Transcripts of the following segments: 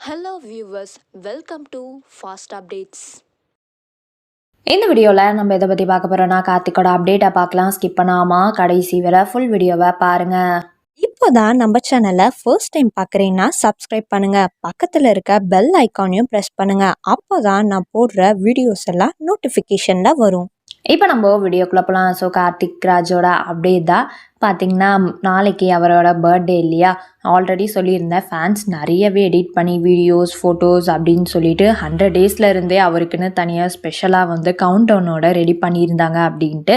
Hello viewers welcome to fast updates இந்த வீடியோவில் நம்ம எதை பற்றி பார்க்க போகிறோம்னா கார்த்திக்கோட அப்டேட்டை பார்க்கலாம். ஸ்கிப் பண்ணாமா கடைசி வரை ஃபுல் வீடியோவை பாருங்கள் இப்போதான் நம்ம சேனலை ஃபர்ஸ்ட் டைம் பார்க்குறீங்கன்னா சப்ஸ்கிரைப் பண்ணுங்க. பக்கத்தில் இருக்க பெல் ஐக்கானையும் ப்ரெஸ் பண்ணுங்க. அப்போதான் நான் போடுற வீடியோஸ் எல்லாம் நோட்டிஃபிகேஷனில் வரும். இப்போ நம்ம வீடியோக்குள்ளே போகலாம் ஸோ கார்த்திக் ராஜோட அப்டேட் தான் பார்த்தீங்கன்னா நாளைக்கு அவரோட பர்த்டே இல்லையா? ஆல்ரெடி சொல்லியிருந்தேன் ஃபேன்ஸ் நிறையவே எடிட் பண்ணி வீடியோஸ் ஃபோட்டோஸ் அப்படின்னு சொல்லிட்டு ஹண்ட்ரட் டேஸில் இருந்தே அவருக்குன்னு தனியாக ஸ்பெஷலாக வந்து கவுண்ட் டவுனோட ரெடி பண்ணியிருந்தாங்க அப்படின்ட்டு.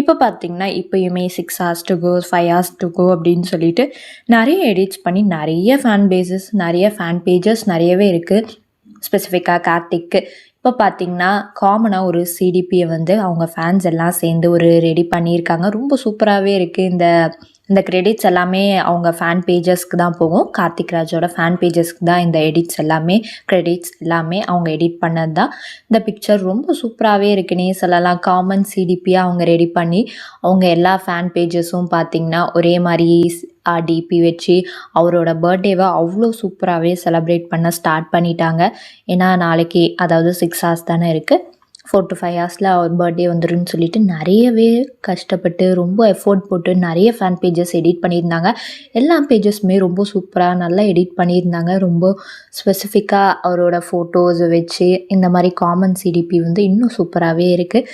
இப்போ பார்த்தீங்கன்னா இப்போயுமே six horse to go five horse to go அப்படின்னு சொல்லிட்டு நிறைய எடிட்ஸ் பண்ணி நிறைய ஃபேன் பேசஸ் நிறைய ஃபேன் பேஜஸ் நிறையவே இருக்குது ஸ்பெசிஃபிக்காக கார்த்திக்கு இப்போ பார்த்தீங்கன்னா காமனாக ஒரு சிடிபியை வந்து அவங்க ஃபேன்ஸ் எல்லாம் சேர்ந்து ஒரு ரெடி பண்ணியிருக்காங்க. ரொம்ப சூப்பராகவே இருக்குது இந்த இந்த கிரெடிட்ஸ் எல்லாமே அவங்க ஃபேன் பேஜஸ்க்கு தான் போகும். கார்த்திக் ராஜோட ஃபேன் பேஜஸ்க்கு தான் இந்த எடிட்ஸ் எல்லாமே கிரெடிட்ஸ் எல்லாமே அவங்க எடிட் பண்ணது தான். இந்த பிக்சர் ரொம்ப சூப்பராகவே இருக்குன்னே சொல்லலாம் காமன் சிடிபியாக அவங்க ரெடி பண்ணி அவங்க எல்லா ஃபேன் பேஜஸும் பார்த்திங்கன்னா ஒரே மாதிரி டிபி வச்சு அவரோட பர்த்டேவை அவ்வளோ சூப்பராகவே செலப்ரேட் பண்ண ஸ்டார்ட் பண்ணிட்டாங்க. ஏன்னா நாளைக்கு அதாவது சிக்ஸ் ஹார்ஸ் தானே இருக்குது ஃபோர் டு ஃபைவ் ஹவர்ஸில் அவர் பர்த்டே வந்துருன்னு சொல்லிட்டு நிறையவே கஷ்டப்பட்டு ரொம்ப எஃபோர்ட் போட்டு நிறைய ஃபேன் பேஜஸ் எடிட் பண்ணியிருந்தாங்க. எல்லா பேஜஸுமே ரொம்ப சூப்பராக நல்லா எடிட் பண்ணியிருந்தாங்க. ரொம்ப ஸ்பெசிஃபிக்காக அவரோட ஃபோட்டோஸ் வச்சு இந்த மாதிரி காமன் சிடிபி வந்து இன்னும் சூப்பராகவே இருக்குது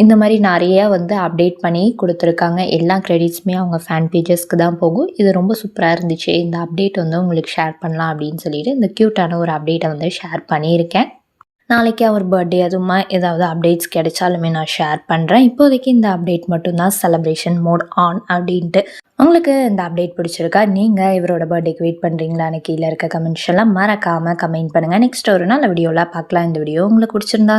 இந்த மாதிரி நிறையா வந்து அப்டேட் பண்ணி கொடுத்துருக்காங்க. எல்லா க்ரெடிட்ஸுமே அவங்க ஃபேன் பேஜஸ்க்கு தான் போகும். இது ரொம்ப சூப்பராக இருந்துச்சு. இந்த அப்டேட் வந்து உங்களுக்கு ஷேர் பண்ணலாம் அப்படின்னு சொல்லிட்டு இந்த க்யூட்டான ஒரு அப்டேட்டை வந்து ஷேர் பண்ணியிருக்கேன். நாளைக்கு அவர் பர்த்டே அதுமா ஏதாவது அப்டேட்ஸ் கிடைச்சாலுமே நான் ஷேர் பண்ணுறேன் இப்போதைக்கு இந்த அப்டேட் மட்டும்தான் செலப்ரேஷன் மோட் ஆன் அப்படின்ட்டு. உங்களுக்கு இந்த அப்டேட் பிடிச்சிருக்கா? நீங்கள் இவரோட பர்த்டேக்கு வெயிட் பண்ணுறீங்களான்னு கீழே இருக்க கமெண்ட்ஸ் எல்லாம் மறக்காமல் கமெண்ட் பண்ணுங்கள் நெக்ஸ்ட் ஒரு நாள் வீடியோவில் பார்க்கலாம். இந்த வீடியோ உங்களுக்கு பிடிச்சிருந்தா